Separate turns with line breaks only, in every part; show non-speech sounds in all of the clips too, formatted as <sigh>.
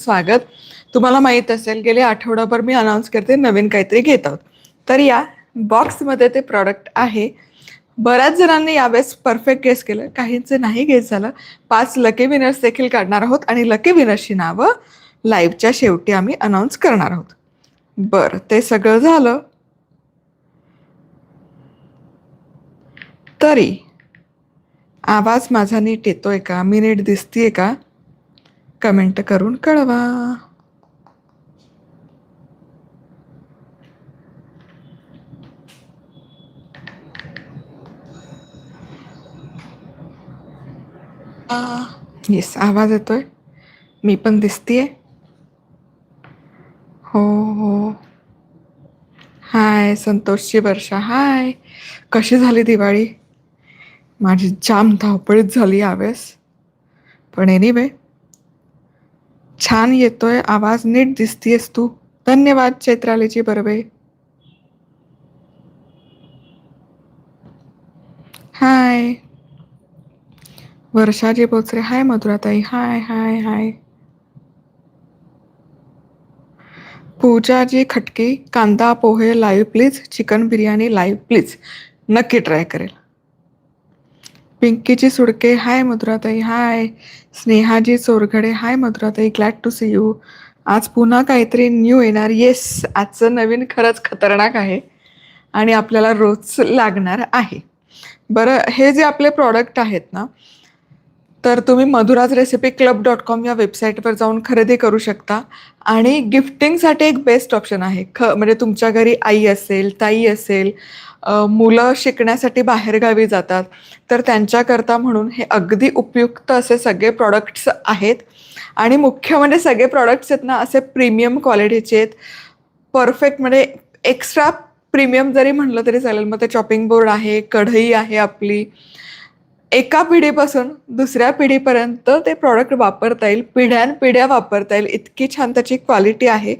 स्वागत. तुम्हाला माहीत असेल गेले आठवडाभर मी अनाऊन्स करते नवीन काहीतरी घेत आहोत. तर या बॉक्समध्ये ते प्रॉडक्ट आहे. बऱ्याच जणांनी यावेळेस परफेक्ट गेस केलं. काहींचं नाही गेस झालं. पाच लकी विनर्स देखील काढणार आहोत आणि लकी विनर्सची नावं लाईव्हच्या शेवटी आम्ही अनाऊन्स करणार आहोत. बरं ते सगळं झालं. तरी आवाज माझा नीट येतोय का? मी नीट दिसतीये का? कमेंट करून कळवा. येस आवाज येतोय. मी पण दिसतीये. हो हो. हाय संतोषची वर्षा. हाय कशी झाली दिवाळी? माझी जाम धावपळीत झाली यावेळेस. पण एनिवे छान येतोय आवाज नीट दिसतीयस तू. धन्यवाद चैत्रालीची बर्वे. हाय. वर्षाजी बोचरे हाय मधुराताई हाय हाय हाय. पूजाजी खटकी कांदा पोहे live please chicken biryani live please नक्की ट्राय करेल. पिंकीची सुडके हाय मधुराताई हाय. स्नेहाजी चोरघडे हाय मधुराताई ग्लॅड टू सी यू आज पुन्हा काहीतरी न्यू येणार. येस आजचं नवीन खरंच खतरनाक आहे. आणि आपल्याला रोज लागणार आहे. बरं हे जे आपले प्रॉडक्ट आहेत ना तर तुम्ही Madhura's recipe club dot com या वेबसाईटवर जाऊन खरेदी करू शकता. आणि गिफ्टिंगसाठी एक बेस्ट ऑप्शन आहे. ख म्हणजे तुमच्या घरी आई असेल ताई असेल मुलं शिकण्यासाठी बाहेरगावी जातात. तर त्यांच्याकरता म्हणून हे अगदी उपयुक्त असे सगळे प्रॉडक्ट्स आहेत. आणि मुख्य म्हणजे सगळे प्रॉडक्ट्स आहेत ना असे प्रीमियम क्वालिटीचे आहेत. परफेक्ट म्हणजे एक्स्ट्रा प्रीमियम जरी म्हटलं तरी चालेल. मग ते चॉपिंग बोर्ड आहे कढई आहे आपली. एका पिढीपासून दुसऱ्या पिढीपर्यंत ते प्रॉडक्ट वापरता येईल. पिढ्यानपिढ्या वापरता येईल. इतकी छान त्याची क्वालिटी आहे.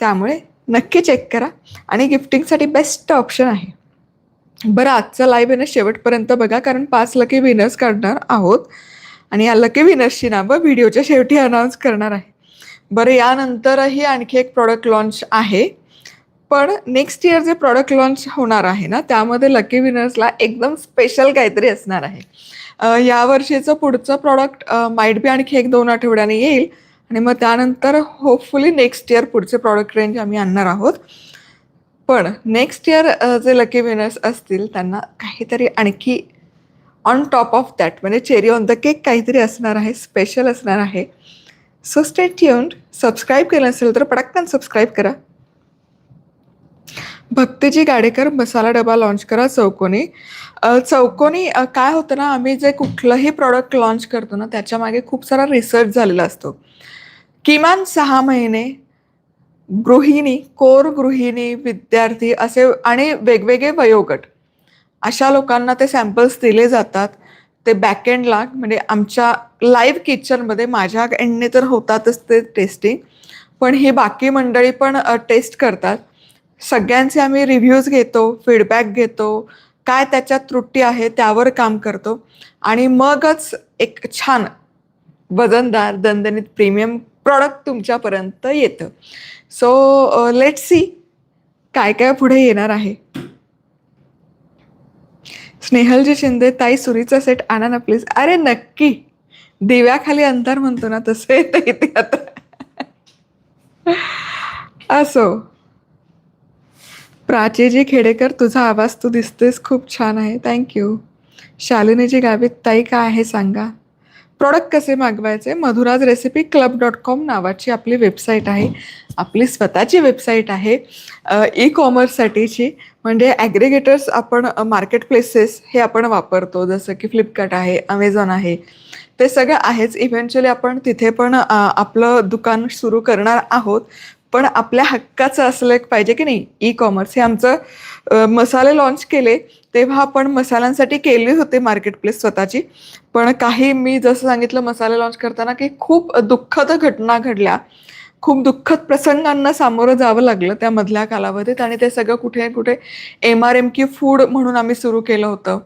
त्यामुळे नक्की चेक करा. आणि गिफ्टिंगसाठी बेस्ट ऑप्शन आहे. बरं आजचा लाईव्ह ना शेवटपर्यंत बघा कारण पाच लकी विनर्स काढणार आहोत. आणि या लकी विनर्सची नावं व्हिडिओच्या शेवटी अनाऊन्स करणार आहे. बरं यानंतरही आणखी एक प्रॉडक्ट लॉन्च आहे. पण नेक्स्ट इयर जे प्रॉडक्ट लॉन्च होणार आहे ना त्यामध्ये लकी विनर्सला एकदम स्पेशल काहीतरी असणार आहे. या यावर्षीचं पुढचं प्रॉडक्ट माइट बी आणखी एक दोन आठवड्याने येईल. आणि मग त्यानंतर होपफुली नेक्स्ट इयर पुढचे प्रॉडक्ट रेंज आम्ही आणणार आहोत. पण नेक्स्ट इयर जे लकी विनर्स असतील त्यांना काहीतरी आणखी ऑन टॉप ऑफ दॅट म्हणजे चेरी ऑन द केक काहीतरी असणार आहे स्पेशल असणार आहे. सो स्टेट येऊन सबस्क्राईब केलं असेल तर पटकन सबस्क्राईब करा. भक्तीजी गाडेकर मसाला डबा लॉन्च करा चौकोनी. चौकोनी काय होतं ना आम्ही जे कुठलंही प्रॉडक्ट लॉन्च करतो ना त्याच्यामागे खूप सारा रिसर्च झालेला असतो. किमान सहा महिने गृहिणी कोर गृहिणी विद्यार्थी असे आणि वेगवेगळे वयोगट. अशा लोकांना ते सॅम्पल्स दिले जातात. ते बॅकएंडला म्हणजे आमच्या लाईव्ह किचनमध्ये माझ्या एंडने तर होतातच ते टेस्टिंग पण ही बाकी मंडळी पण टेस्ट करतात. सगळ्यांचे आम्ही रिव्ह्यूज घेतो फीडबॅक घेतो. काय त्याच्यात त्रुटी आहे त्यावर काम करतो. आणि मगच एक छान वजनदार दणदणीत प्रीमियम प्रॉडक्ट तुमच्यापर्यंत येतं. सो लेट सी काय काय पुढे येणार आहे. स्नेहलजी शिंदे ताई सुरीचा सेट आणा ना प्लीज अरे नक्की. दिव्याखाली अंतर म्हणतो ना तसं येतं इथे आता. असो. प्राचीजी खेडेकर तुझा आवाज तू दिसतेस खूप छान आहे. थँक्यू शालिनीजी गावित ताई काय आहे सांगा. प्रॉडक्ट कसे मागवायचे Madhura's recipe club dot com नावाची आपली वेबसाईट आहे. आपली स्वतःची वेबसाईट आहे. ई कॉमर्ससाठीची म्हणजे ॲग्रिगेटर्स आपण मार्केट प्लेसेस हे आपण वापरतो. जसं की फ्लिपकार्ट आहे अमेझॉन आहे. ते सगळं आहेच. इव्हेंच्युअली आपण तिथे पण आपलं दुकान सुरू करणार आहोत. पण आपल्या हक्काचं असलं एक पाहिजे की नाही? ई कॉमर्स हे आमचं मसाले लॉन्च केले तेव्हा आपण मसाल्यांसाठी केली होती मार्केट प्लेस स्वतःची. पण काही मी जसं सांगितलं मसाले लॉन्च करताना की खूप दुःखद घटना घडल्या. खूप दुःखद प्रसंगांना सामोरं जावं लागलं त्या मधल्या कालावधीत आणि ते सगळं कुठे कुठे एम आर एम की फूड म्हणून आम्ही सुरू केलं होतं.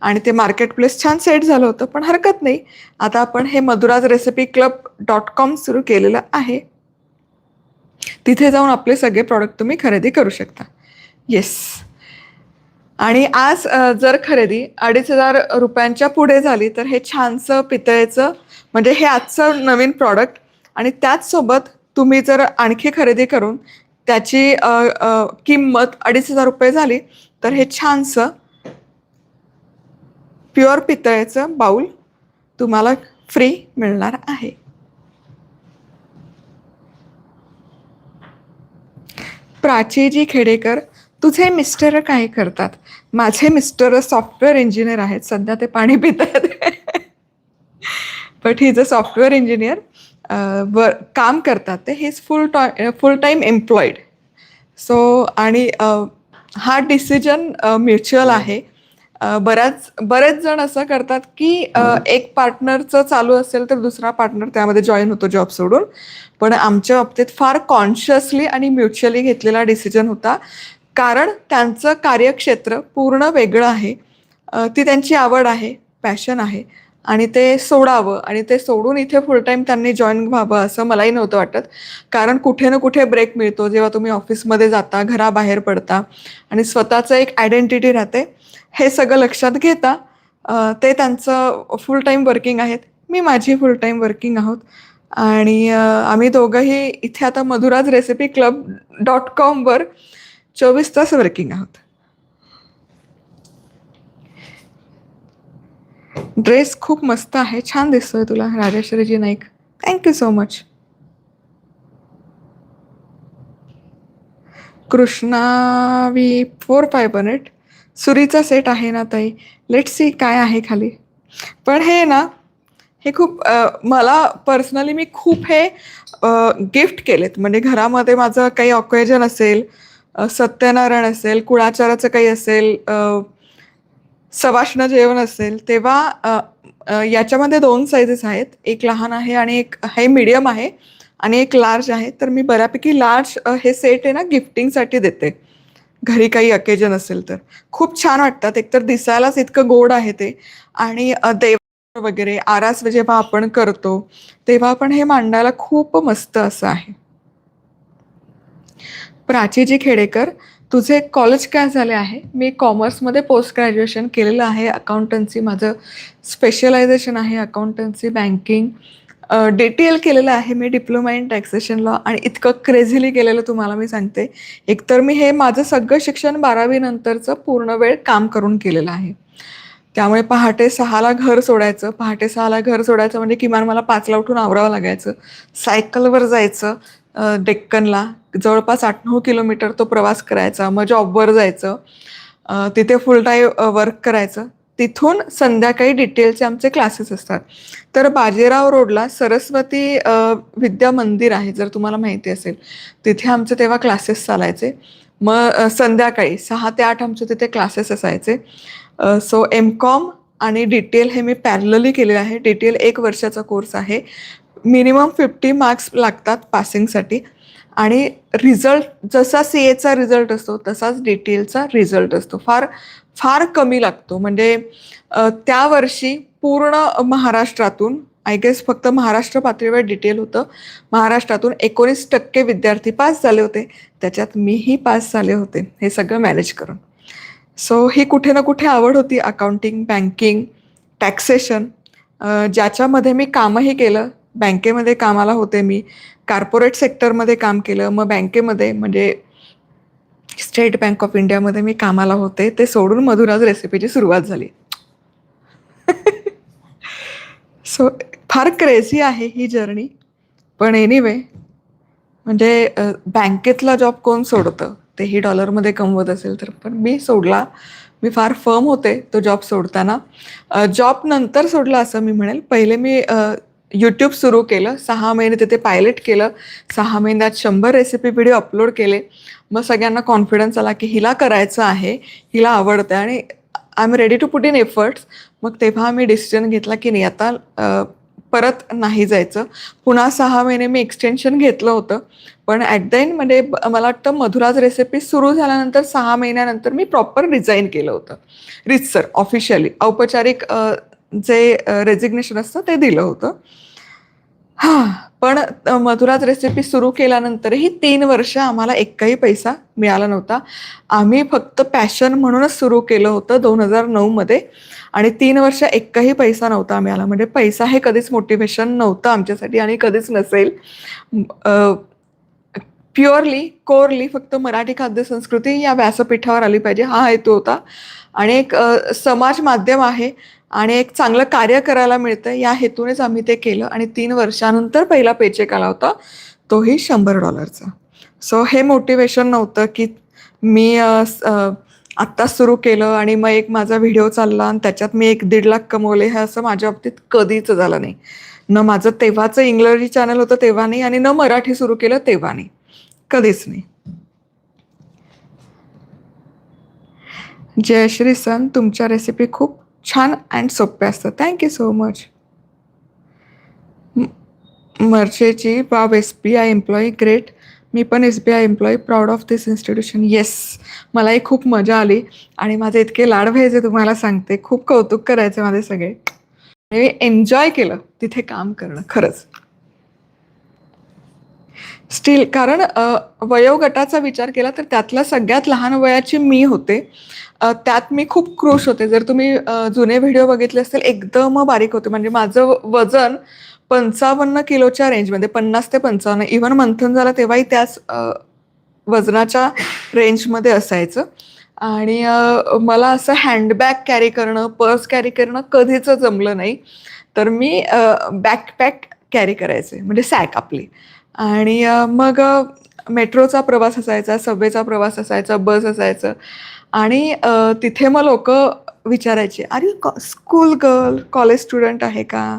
आणि ते मार्केट प्लेस छान सेट झालं होतं पण हरकत नाही. आता आपण हे Madhura's recipe club dot com सुरू केलेलं आहे. तिथे जाऊन आपले सगळे प्रॉडक्ट तुम्ही खरेदी करू शकता. येस आणि आज जर खरेदी अडीच हजार रुपयांच्या पुढे झाली तर हे छानसं पितळेचं म्हणजे हे आजचं नवीन प्रॉडक्ट आणि त्याचसोबत तुम्ही जर आणखी खरेदी करून त्याची किंमत अडीच हजार रुपये झाली तर हे छानसं प्युअर पितळेचं बाऊल तुम्हाला फ्री मिळणार आहे. प्राचीजी खेडेकर तुझे मिस्टर काय करतात? माझे मिस्टर सॉफ्टवेअर इंजिनियर आहेत. सध्या ते पाणी पित आहेत but he is a software engineer वर काम करतात. ते ही इज फुल टॉ फुल टाईम एम्प्लॉईड सो आणि हा डिसिजन म्युच्युअल आहे. अ, बऱ्याच बरेच जण असं करतात की एक पार्टनरचं चालू असेल तर दुसरा पार्टनर त्यामध्ये जॉईन होतो जॉब सोडून. पण आमच्या बाबतीत फार कॉन्शियसली आणि म्युच्युअली घेतलेला डिसिजन होता. कारण त्यांचं कार्यक्षेत्र पूर्ण वेगळं आहे. ती त्यांची आवड आहे पॅशन आहे. आणि ते सोडावं. आणि ते सोडून इथे फुल टाईम त्यांनी जॉईन व्हावं असं मलाही नव्हतं वाटत. कारण कुठे ना कुठे ब्रेक मिळतो. जेव्हा तुम्ही ऑफिसमध्ये जाता घराबाहेर पडता आणि स्वतःचं एक आयडेंटिटी राहते. हे सगळं लक्षात घेता ते त्यांचं फुल टाईम वर्किंग आहेत. मी माझी फुल टाईम वर्किंग आहोत. आणि आम्ही दोघंही इथे आता मधुराज रेसिपी क्लब डॉट कॉमवर चोवीस तास वर्किंग आहोत. ड्रेस खूप मस्त आहे. छान दिसतोय तुला Rajeshwariji Naik. Thank you so much Krishna V four five बनेट सुरीचा सेट आहे ना ताई. लेट सी काय आहे खाली. पण हे ना हे खूप मला पर्सनली मी खूप हे गिफ्ट केलेत. म्हणजे घरामध्ये माझं काही ऑकेजन असेल सत्यनारायण असेल कुळाचाराचं काही असेल सवाष्ण जेवण असेल तेव्हा याच्यामध्ये दोन साईजेस आहेत. एक लहान आहे आणि एक हे मीडियम आहे आणि एक लार्ज आहे. तर मी बऱ्यापैकी लार्ज हे सेट आहे ना गिफ्टिंगसाठी देते. घरी काही अकेजन असेल तर. खूप छान वाटतात. एकतर दिसायलाच इतकं गोड आहे ते. आणि देव वगैरे आरास जेव्हा आपण करतो तेव्हा पण हे मांडायला खूप मस्त असं आहे. प्राचीजी खेडेकर तुझे कॉलेज काय झाले आहे? मी कॉमर्समध्ये पोस्ट ग्रॅज्युएशन केलेलं आहे. अकाउंटन्सी माझं स्पेशलायझेशन आहे. Accountancy banking D T L केलेलं आहे मी डिप्लोमा इन टॅक्सेशन लॉ आणि इतकं क्रेझिली केलेलं तुम्हाला मी सांगते. एकतर मी हे माझं सगळं शिक्षण बारावीनंतरचं पूर्ण वेळ काम करून केलेलं आहे. त्यामुळे पहाटे सहाला घर सोडायचं. पहाटे सहाला घर सोडायचं म्हणजे किमान मला पाचला उठून आवरावं लागायचं. सायकलवर जायचं. डेक्कनला. जवळपास आठ नऊ किलोमीटर तो प्रवास करायचा. मग जॉबवर जायचं. तिथे फुल टाईम वर्क करायचं. तिथून संध्याकाळी डिटेलचे आमचे क्लासेस असतात. तर बाजीराव रोडला सरस्वती विद्या मंदिर आहे जर तुम्हाला माहिती असेल. तिथे आमचे तेव्हा क्लासेस चालायचे. मग संध्याकाळी सहा ते आठ आमचे तिथे क्लासेस असायचे. सो एम कॉम आणि डिटेल हे मी पॅरलली केलेलं आहे. डिटेल एक वर्षाचा कोर्स आहे. मिनिमम फिफ्टी मार्क्स लागतात पासिंगसाठी. आणि रिझल्ट जसा सी एचा रिझल्ट असतो तसाच डिटेलचा रिझल्ट असतो. फार फार कमी लागतो. म्हणजे त्या वर्षी पूर्ण महाराष्ट्रातून आय गेस फक्त महाराष्ट्र पातळीवर डिटेल होतं. महाराष्ट्रातून एकोणीस टक्के विद्यार्थी पास झाले होते. त्याच्यात मीही पास झाले होते. हे सगळं मॅनेज करून. सो ही कुठे ना कुठे आवड होती. Accounting banking taxation. ज्याच्यामध्ये मी कामही केलं. बँकेमध्ये कामाला होते मी. कार्पोरेट सेक्टरमध्ये काम केलं. मग बँकेमध्ये म्हणजे स्टेट बँक ऑफ इंडियामध्ये मी कामाला होते. ते सोडून मधुराज रेसिपीची सुरुवात झाली. <laughs> सो फार क्रेझी आहे ही जर्नी पण एनिवे म्हणजे बँकेतला जॉब कोण सोडतं? तेही डॉलरमध्ये कमवत असेल तर. पण मी सोडला. मी फार फर्म होते तो जॉब सोडताना. जॉब नंतर सोडला असं मी म्हणेल. पहिले मी यूट्यूब सुरू केलं सहा महिने तिथे पायलट केलं सहा महिन्यात शंभर रेसिपी व्हिडिओ अपलोड केले. मग सगळ्यांना कॉन्फिडन्स आला की हिला करायचं आहे हिला आवडतं आणि I am ready to put in efforts मग तेव्हा आम्ही डिसिजन घेतला की नाही आता परत नाही जायचं. पुन्हा सहा महिने मी एक्सटेन्शन घेतलं होतं. पण ॲट द एंडमध्ये मला वाटतं मधुराज रेसिपी सुरू झाल्यानंतर सहा महिन्यानंतर मी प्रॉपर रिझाईन केलं होतं. रितसर ऑफिशियली औपचारिक जे रेजिग्नेशन असतं ते दिलं होतं. हां पण मधुरात मधुराज रेसिपी सुरू केल्यानंतरही तीन वर्ष आम्हाला एकही पैसा मिळाला नव्हता. आम्ही फक्त पॅशन म्हणूनच सुरू केलं होतं दोन हजार नऊमध्ये आणि तीन वर्ष एकही पैसा नव्हता मिळाला. म्हणजे पैसा हे कधीच मोटिवेशन नव्हतं आमच्यासाठी आणि कधीच नसेल. प्युअरली कोरली फक्त मराठी खाद्य संस्कृती या व्यासपीठावर आली पाहिजे. हा हेतू होता. आणि एक समाज माध्यम आहे. आणि एक चांगलं कार्य करायला मिळतं. या हेतूनेच आम्ही ते केलं आणि तीन वर्षानंतर पहिला पेचेक आला होता तोही शंभर डॉलरचा. सो हे मोटिवेशन नव्हतं की मी आत्ताच सुरू केलं आणि मग एक माझा व्हिडिओ चालला आणि त्याच्यात मी एक दीड लाख कमवले हे असं माझ्या बाबतीत कधीच झालं नाही. न माझं तेव्हाचं इंग्रजी चॅनल होतं तेव्हा नाही आणि न मराठी सुरू केलं तेव्हा नाही. कधीच नाही. जयश्री सन तुमच्या रेसिपी खूप छान अँड सोपे असतात. थँक्यू सो मच मर्चेची बाब S B I employee great मी पण S B I employee proud of this institution yes मलाही खूप मजा आली आणि माझे इतके लाड व्हायचे तुम्हाला सांगते. खूप कौतुक करायचे माझे सगळे. मी एन्जॉय केलं तिथे काम करणं खरंच. स्टील कारण वयोगटाचा विचार केला तर त्यातल्या सगळ्यात लहान वयाची मी होते. त्यात मी खूप क्रुश होते. जर तुम्ही जुने व्हिडिओ बघितले असतील एकदम बारीक होते. म्हणजे माझं वजन पंचावन्न किलोच्या रेंजमध्ये पन्नास ते पंचावन्न इव्हन मंथन झालं तेव्हाही त्याच वजनाच्या रेंजमध्ये असायचं. आणि मला असं हँडबॅग कॅरी करणं पर्स कॅरी करणं कधीच जमलं नाही. तर मी बॅकपॅक कॅरी करायचे. म्हणजे सॅक आपली. आणि मग मेट्रोचा प्रवास असायचा सबवेचा प्रवास असायचा बस असायचं. आणि तिथे मग लोक विचारायचे अरे स्कूल गर्ल कॉलेज स्टुडंट आहे का?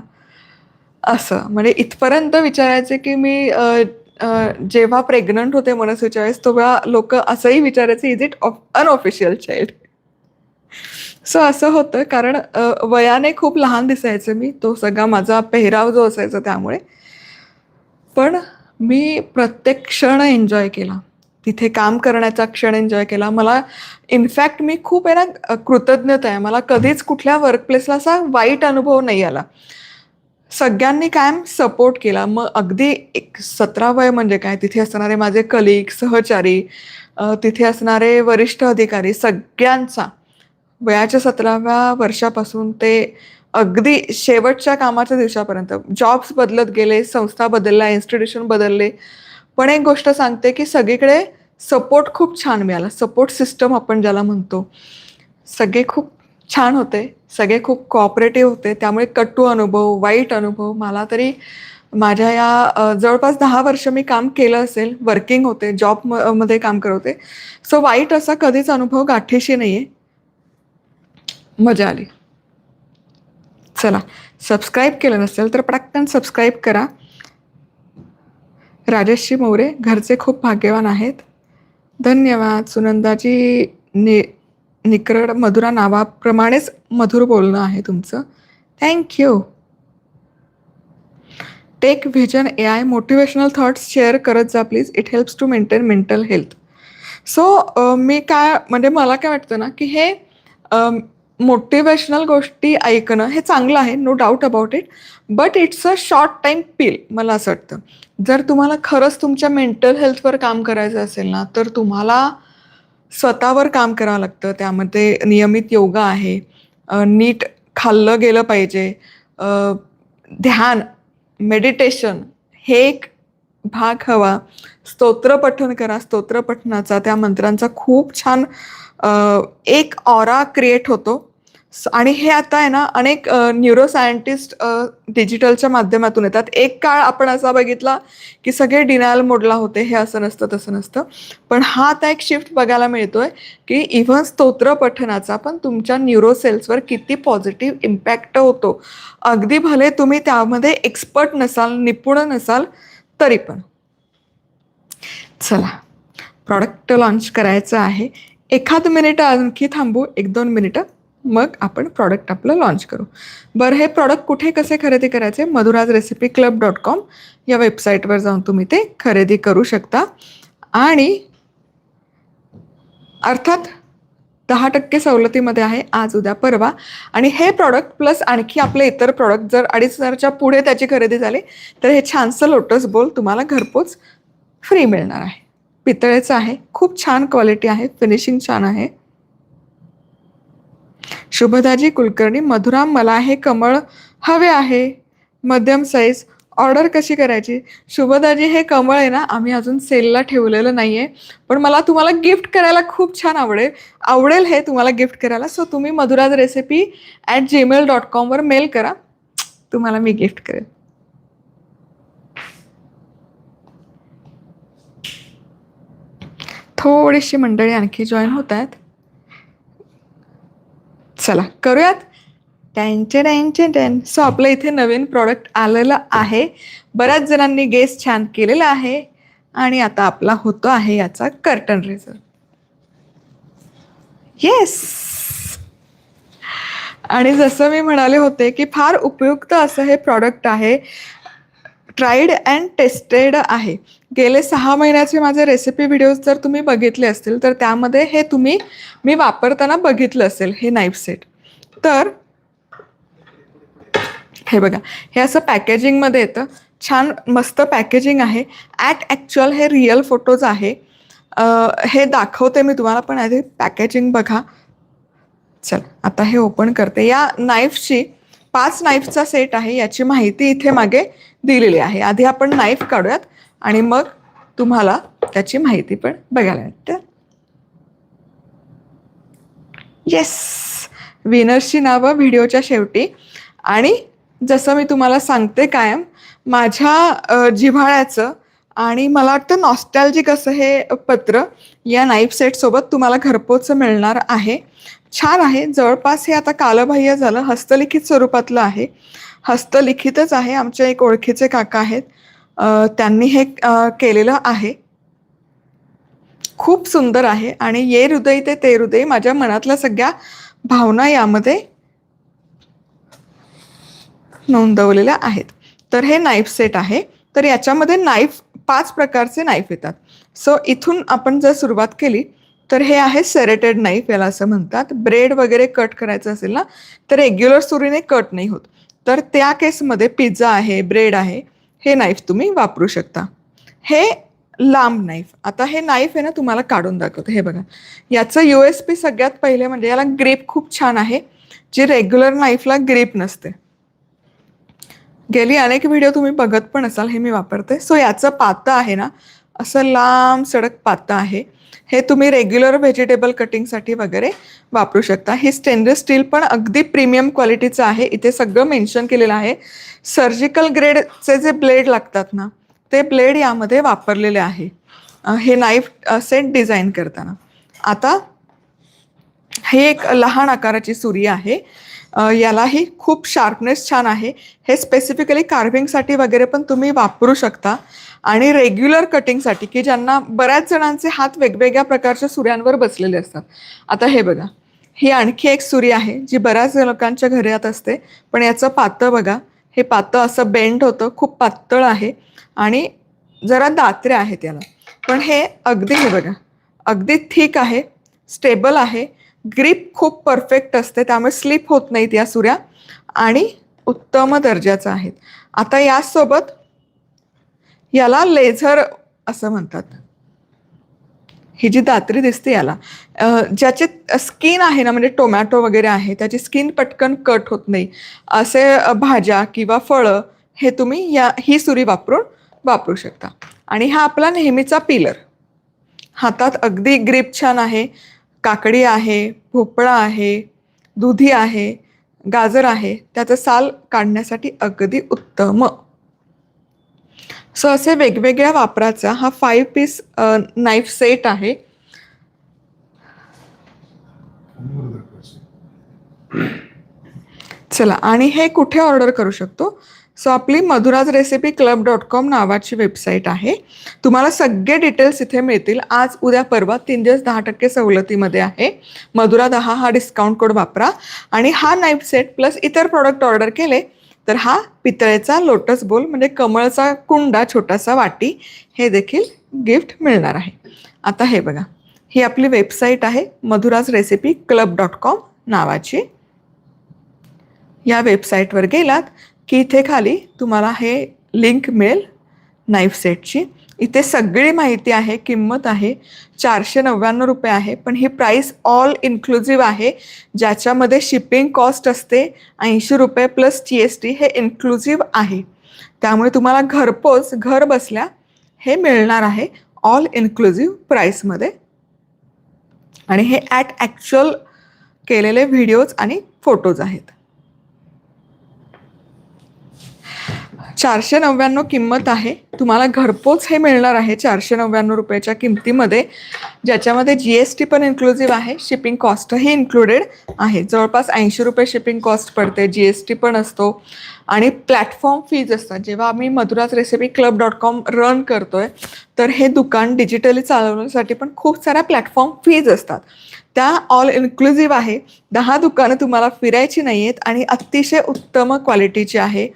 असं. म्हणजे इथपर्यंत विचारायचे की मी जेव्हा प्रेग्नंट होते मनसूच्या वेळेस तेव्हा लोक असंही विचारायचे is it unofficial child so असं होतं. कारण वयाने खूप लहान दिसायचं मी. तो सगळा माझा पेहराव जो असायचा त्यामुळे. पण मी प्रत्येक क्षण एन्जॉय केला. तिथे काम करण्याचा क्षण एन्जॉय केला. मला इनफॅक्ट मी खूप आहे ना कृतज्ञता आहे. मला कधीच कुठल्या वर्कप्लेसला असा वाईट अनुभव नाही आला. सगळ्यांनी कायम सपोर्ट केला. मग अगदी एक सतरा वय म्हणजे काय? तिथे असणारे माझे कलिग सहचारी तिथे असणारे वरिष्ठ अधिकारी सगळ्यांचा. वयाच्या सतराव्या वर्षापासून ते अगदी शेवटच्या कामाच्या दिवसापर्यंत. जॉब्स बदलत गेले संस्था बदलल्या इन्स्टिट्यूशन बदलले. पण एक गोष्ट सांगते की सगळीकडे सपोर्ट खूप छान मिळाला. सपोर्ट सिस्टम आपण ज्याला म्हणतो. सगळे खूप छान होते. सगळे खूप कॉपरेटिव्ह होते. त्यामुळे कटू अनुभव वाईट अनुभव मला तरी माझ्या या जवळपास दहा वर्ष मी काम केलं असेल वर्किंग होते जॉबमध्ये काम करत होते. सो वाईट असा कधीच अनुभव गाठीशी नाही आहे मजा आली. चला सबस्क्राईब केलं नसेल तर पटकन सबस्क्राईब करा. राजश्री मोरे घरचे खूप भाग्यवान आहेत. धन्यवाद. सुनंदाजी नि निकरड मधुरा नावाप्रमाणेच मधुर बोलणं आहे तुमचं. Thank you tech vision A I motivational thoughts share करत जा please it helps to maintain mental health so मी काय म्हणजे मला काय वाटतं ना की हे मोटिवेशनल गोष्टी ऐकणं हे चांगलं आहे no doubt about it but it's a short time pill मला असं वाटतं. जर तुम्हाला खरंच तुमच्या मेंटल हेल्थवर काम करायचं असेल ना तर तुम्हाला स्वतःवर काम करावं लागतं. त्यामध्ये नियमित योगा आहे नीट खाल्लं गेलं पाहिजे ध्यान मेडिटेशन हे एक भाग हवा. स्तोत्र पठण करा स्तोत्र पठणाचा त्या मंत्रांचा खूप छान एक ऑरा क्रिएट होतो. आणि हे आता आहे ना अनेक न्यूरो सायंटिस्ट डिजिटलच्या माध्यमातून येतात. एक काळ आपण असा बघितला की सगळे डिनायल मोडला होते हे असं नसतं तसं नसतं. पण हा आता एक शिफ्ट बघायला मिळतोय की इव्हन स्तोत्र पठनाचा पण तुमच्या न्यूरो सेल्सवर किती पॉझिटिव्ह इम्पॅक्ट होतो. अगदी भले तुम्ही त्यामध्ये एक्सपर्ट नसाल निपुण नसाल तरी पण. चला. प्रॉडक्ट लॉन्च करायचं आहे. एखाद मिनिटं आणखी थांबू एक दोन मिनिटं मग आपण प्रॉडक्ट आपलं लॉन्च करू. बरं हे प्रॉडक्ट कुठे कसे खरेदी करायचे? Madhura's recipe club dot com या वेबसाईटवर जाऊन तुम्ही ते खरेदी करू शकता. आणि अर्थात दहा टक्के सवलतीमध्ये आहे आज उद्या परवा. आणि हे प्रॉडक्ट प्लस आणखी आपले इतर प्रॉडक्ट जर अडीच हजारच्या पुढे त्याची खरेदी झाली तर हे छानसं लोटस बोल तुम्हाला घरपोच फ्री मिळणार आहे. पितळेचं आहे. खूप छान क्वालिटी आहे. फिनिशिंग छान आहे. शुभदाजी कुलकर्णी मधुरा मला हे कमळ हवे आहे. मध्यम साईज ऑर्डर कशी करायची? शुभदाजी हे कमळ आहे ना आम्ही अजून सेलला ठेवलेलं नाही आहे पण मला तुम्हाला गिफ्ट करायला खूप छान आवडेल. आवडेल हे तुम्हाला गिफ्ट करायला. सो तुम्ही Madhura's recipe at Gmail dot कॉमवर mail करा. तुम्हाला मी गिफ्ट करेन. थोडीशी मंडळी आणखी जॉईन होत आहेत चला करूयात? टँचे टँचे टॅन सो आपलं इथे नवीन प्रॉडक्ट आलेलं आहे. बऱ्याच जणांनी गेस छान केलेला आहे. आणि आता आपला होतो आहे याचा कर्टन रेझर येस आणि जसं मी म्हणाले होते की फार उपयुक्त असं हे प्रॉडक्ट आहे. ट्राईड अँड टेस्टेड आहे. गेले सहा महिन्याचे माझे रेसिपी व्हिडिओज जर तुम्ही बघितले असतील तर त्यामध्ये हे तुम्ही मी वापरताना बघितलं असेल हे नाईफ सेट तर हे बघा हे असं पॅकेजिंगमध्ये येतं. छान मस्त पॅकेजिंग आहे. ॲट ॲक्च्युअल हे रिअल फोटोज आहे. हे दाखवते मी तुम्हाला पण आधी पॅकेजिंग बघा. चल आता हे ओपन करते. या नाईफची पाच नाईफचा सेट आहे याची माहिती इथे मागे दिलेली आहे. आधी आपण नाईफ काढूयात आणि मग तुम्हाला त्याची माहिती पण बघायला मिळते. येस विनर्सची नावं व्हिडिओच्या शेवटी. आणि जसं मी तुम्हाला सांगते कायम माझ्या जिव्हाळ्याचं आणि मला वाटतं नॉस्टॅल्जिक असं हे पत्र या नाईफ सेटसोबत तुम्हाला घरपोच मिळणार आहे. छान आहे. जवळपास हे आता कालबाह्य झालं. हस्तलिखित स्वरूपातलं आहे. हस्तलिखितच आहे. आमच्या एक ओळखीचे काका आहेत. त्यांनी हे केलेलं आहे. खूप सुंदर आहे आणि ये हृदय ते ते हृदय माझ्या मनातल्या सगळ्या भावना यामध्ये नोंदवलेल्या आहेत. तर हे नाईफ सेट आहे. तर याच्यामध्ये नाईफ पाच प्रकारचे नाईफ येतात. सो इथून आपण जर सुरुवात केली तर हे आहे सेरेटेड नाईफ याला असं म्हणतात. ब्रेड वगैरे कट करायचं असेल ना तर रेग्युलर सुरीने कट नाही होत. तर त्या केसमध्ये पिझ्झा आहे ब्रेड आहे हे नाईफ तुम्ही वापरू शकता. हे लांब नाईफ आता हे नाईफ आहे ना तुम्हाला काढून दाखवतो. हे बघा. याचं यू एस पी सगळ्यात पहिले म्हणजे याला ग्रीप खूप छान आहे. जी रेग्युलर नाईफला ग्रीप नसते. गेली अनेक व्हिडिओ तुम्ही बघत पण असाल हे मी वापरते. सो याचं पातं आहे ना असं लांब सडक पातं आहे. हे तुम्ही रेग्युलर व्हेजिटेबल कटिंगसाठी वगैरे वापरू शकता. हे स्टेनलेस स्टील पण अगदी प्रीमियम क्वालिटीचं आहे. इथे सगळं मेन्शन केलेलं आहे. सर्जिकल ग्रेडचे जे ब्लेड लागतात ना ते ब्लेड यामध्ये वापरलेले आहे. हे नाईफ सेट डिझाईन करताना. आता हे एक लहान आकाराची सुरी आहे. यालाही खूप शार्पनेस छान आहे. हे स्पेसिफिकली कार्विंगसाठी वगैरे पण तुम्ही वापरू शकता. आणि रेग्युलर कटिंगसाठी की ज्यांना बऱ्याच जणांचे हात वेगवेगळ्या प्रकारच्या सुऱ्यांवर बसलेले असतात. आता हे बघा. ही आणखी एक सुरी आहे जी बऱ्याच लोकांच्या घरात असते. पण याचं पातं बघा. हे पातं असं बेंड होतं खूप पातळ आहे. आणि जरा दात्रे आहेत याला. पण हे अगदी हे बघा. अगदी थिक आहे स्टेबल आहे. ग्रीप खूप परफेक्ट असते त्यामुळे स्लिप होत नाहीत या सुऱ्या आणि उत्तम दर्जाचा आहेत. आता यासोबत याला लेझर असं म्हणतात. ही जी दात्री दिसते याला ज्याचे स्किन आहे ना म्हणजे टोमॅटो वगैरे आहे त्याची स्किन पटकन कट होत नाही. असे भाज्या किंवा फळं हे तुम्ही या ही सुरी वापरून वापरू शकता. आणि हा आपला नेहमीचा पिलर. हातात अगदी ग्रीप छान आहे. काकडी आहे भोपळा आहे दुधी आहे गाजर आहे त्याचं साल काढण्यासाठी अगदी उत्तम. सो असे वेगवेगळ्या वापराचा हा फाईव्ह पीस नाईफ सेट आहे. चला आणि हे कुठे ऑर्डर करू शकतो? सो आपली Madhura's recipe club dot com नावाची वेबसाईट आहे. तुम्हाला सगळे डिटेल्स इथे मिळतील. आज उद्या परवा तीन दिवस दहा टक्के सवलतीमध्ये आहे. मधुरा दहा हा डिस्काउंट कोड वापरा. आणि हा नाईफ सेट प्लस इतर प्रॉडक्ट ऑर्डर केले तर हा पितळेचा लोटस बोल म्हणजे कमळचा कुंडा छोटासा वाटी हे देखील गिफ्ट मिळणार आहे. आता हे बघा. ही आपली वेबसाईट आहे Madhura's recipe club dot com नावाची. या वेबसाईटवर गेलात की इथे खाली तुम्हाला हे लिंक मिळेल नाईफ सेटची इथे सगळी माहिती आहे किंमत आहे चारशे नव्याण्णव रुपये आहे पण ही प्राईस ऑल इन्क्लुझिव्ह आहे. ज्याच्यामध्ये शिपिंग कॉस्ट असते ऐंशी रुपये प्लस जी एस टी हे इन्क्लुझिव्ह आहे. त्यामुळे तुम्हाला घरपोच घर बसल्या हे मिळणार आहे ऑल इन्क्लुझिव्ह प्राईसमध्ये आणि हे ॲट ॲक्च्युअल केलेले व्हिडिओज आणि फोटोज आहेत. चारशे नव्याण्णव किंमत आहे. तुम्हाला घरपोच हे मिळणार आहे चारशे नव्याण्णव रुपयाच्या किमतीमध्ये ज्याच्यामध्ये जी एस टी पण इन्क्लुझिव्ह आहे शिपिंग कॉस्टही इन्क्लुडेड आहे. जवळपास ऐंशी रुपये शिपिंग कॉस्ट पडते जी एस टी पण असतो. आणि प्लॅटफॉर्म फीज असतात. जेव्हा आम्ही Madhura's recipe club dot com run करतो आहे तर हे दुकान डिजिटली चालवण्यासाठी पण खूप साऱ्या प्लॅटफॉर्म फीज असतात. त्या ऑल इन्क्लुझिव्ह आहे. दहा दुकानं तुम्हाला फिरायची नाही आहेत आणि अतिशय उत्तम क्वालिटीची आहे.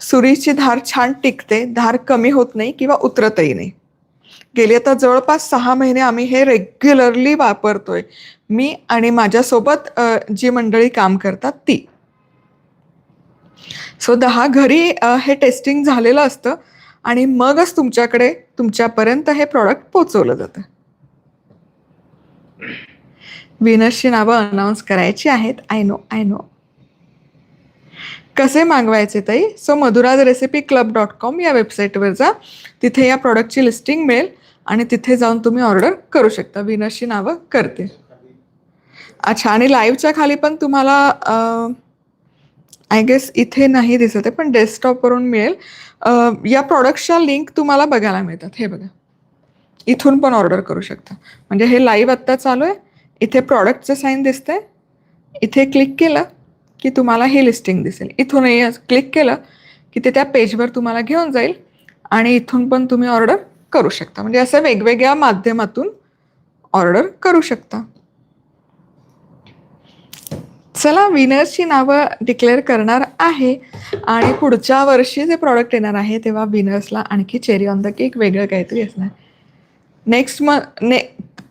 सुरीची धार छान टिकते धार कमी होत नाही किंवा उतरतही नाही. गेले आता जवळपास सहा महिने आम्ही हे रेग्युलरली वापरतोय. मी आणि माझ्यासोबत जी मंडळी काम करतात ती. सो दहा घरी हे टेस्टिंग झालेलं असतं आणि मगच तुमच्याकडे तुमच्यापर्यंत हे प्रॉडक्ट पोचवलं जातं. विनर्सची नावं अनाऊन्स करायची आहेत. आय नो आय नो कसे मागवायचे ताई? So Madhura's recipe club dot com या वेबसाईटवर जा. तिथे या प्रॉडक्टची लिस्टिंग मिळेल आणि तिथे जाऊन तुम्ही ऑर्डर करू शकता. विनर्सची नावं करते. अच्छा आणि लाईव्हच्या खाली पण तुम्हाला आय गेस इथे नाही दिसत आहे पण डेस्कटॉपवरून मिळेल. या प्रॉडक्टच्या लिंक तुम्हाला बघायला मिळतात. हे बघा. इथून पण ऑर्डर करू शकता. म्हणजे हे लाईव्ह आत्ता चालू आहे. इथे प्रॉडक्टचं साईन दिसतंय. इथे क्लिक केलं. की तुम्हाला हे लिस्टिंग दिसेल. इथूनही क्लिक केलं की ते त्या पेजवर तुम्हाला घेऊन जाईल आणि इथून पण तुम्ही ऑर्डर करू शकता. म्हणजे असं वेगवेगळ्या माध्यमातून ऑर्डर करू शकता. चला विनर्सची नावं डिक्लेअर करणार आहे आणि पुढच्या वर्षी जे प्रॉडक्ट येणार आहे तेव्हा विनर्सला आणखी चेरी ऑन द केक वेगळं काहीतरी असणार. नेक्स्ट म ने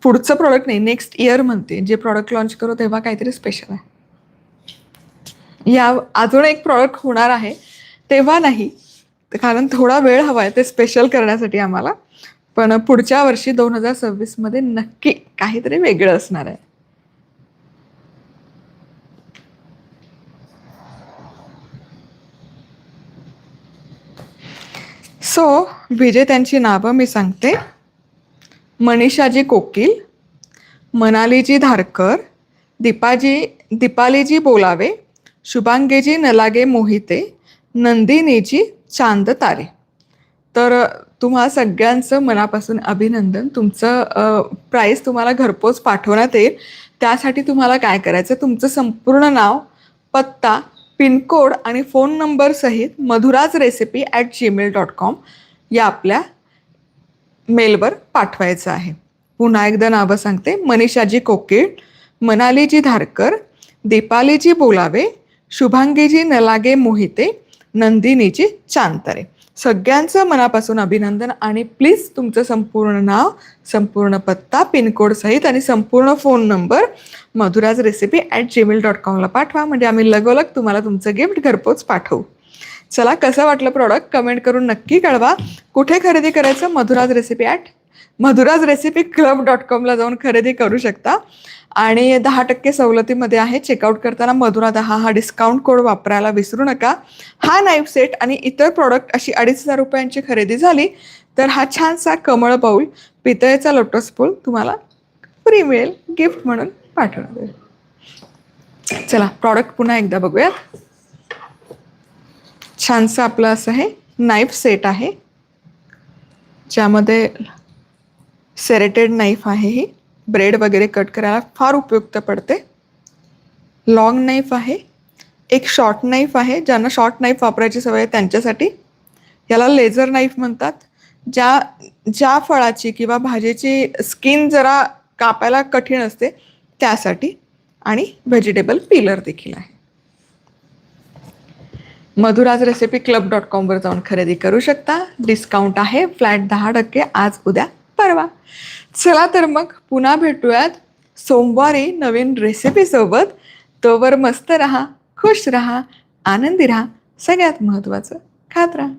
पुढचं प्रॉडक्ट नाही नेक्स्ट इयर म्हणते. जे प्रॉडक्ट लॉन्च करू तेव्हा काहीतरी स्पेशल आहे. या अजून एक प्रॉडक्ट होणार आहे. तेव्हा नाही. कारण थोडा वेळ हवा आहे ते स्पेशल करण्यासाठी आम्हाला. पण पुढच्या वर्षी दोन हजार सव्वीसमध्ये नक्की काहीतरी वेगळं असणार आहे. सो विजेत्यांची नावं मी सांगते. मनीषाजी कोकील मनालीजी धारकर दीपाजी दीपालीजी बोलावे शुभांगेजी नलागे मोहिते नंदिनीजी चांद तारे तर तुम्हा सगळ्यांचं मनापासून अभिनंदन. तुमचं प्राईस तुम्हाला घरपोच पाठवण्यात येईल. त्यासाठी तुम्हाला काय करायचं? तुमचं संपूर्ण नाव पत्ता पिनकोड आणि phone नंबरसहित Madhura's recipe at Gmail dot com या आपल्या मेलवर पाठवायचं आहे. पुन्हा एकदा नावं सांगते. मनीषाजी कोकीळ मनालीजी धारकर दीपालीजी बोलावे शुभांगीजी नलागे मोहिते नंदिनीची चांतरे सगळ्यांचं मनापासून अभिनंदन आणि प्लीज तुमचं संपूर्ण नाव संपूर्ण पत्ता पिनकोड सहित आणि संपूर्ण phone number Madhura's recipe at Gmail dot कॉमला पाठवा. म्हणजे आम्ही लगोलग तुम्हाला तुमचं गिफ्ट घरपोच पाठवू. चला कसं वाटलं प्रॉडक्ट कमेंट करून नक्की कळवा. कुठे खरेदी करायचं? Madhura's recipe at Madhura's recipe club dot कॉमला जाऊन खरेदी करू शकता. आणि दहा टक्के सवलतीमध्ये आहे चेकआउट करताना मधुरा दहा हा डिस्काउंट कोड वापरायला विसरू नका. हा नाईफ सेट आणि इतर प्रॉडक्ट अशी अडीच हजार रुपयांची खरेदी झाली तर हा छानसा कमळ बाऊल पितळेचा लोटस पूल तुम्हाला फ्री मिळेल गिफ्ट म्हणून पाठवण्यात येईल चला प्रॉडक्ट पुन्हा एकदा बघूयात छानसं आपलं असं हे नाईफ सेट आहे. ज्यामध्ये सेरेटेड नाईफ आहे ही. ब्रेड वगैरे कट करायला फार उपयुक्त पडते. लॉंग नाईफ आहे. एक शॉर्ट नाईफ आहे. ज्यांना शॉर्ट नाईफ वापरायची सवय आहे त्यांच्यासाठी. याला लेझर नाईफ म्हणतात. ज्या ज्या फळाची किंवा भाजीची स्किन जरा कापायला कठीण असते त्यासाठी. आणि व्हेजिटेबल पीलर देखील आहे. मधुराज रेसिपी क्लब डॉट कॉमवर जाऊन खरेदी करू शकता. डिस्काउंट आहे. फ्लॅट दहा टक्के. आज उद्या परवा. चला तर मग पुन्हा भेटूयात. सोमवारी नवीन रेसिपीसोबत तोवर मस्त रहा खुश रहा आनंदी रहा. सगळ्यात महत्त्वाचं खात राहा.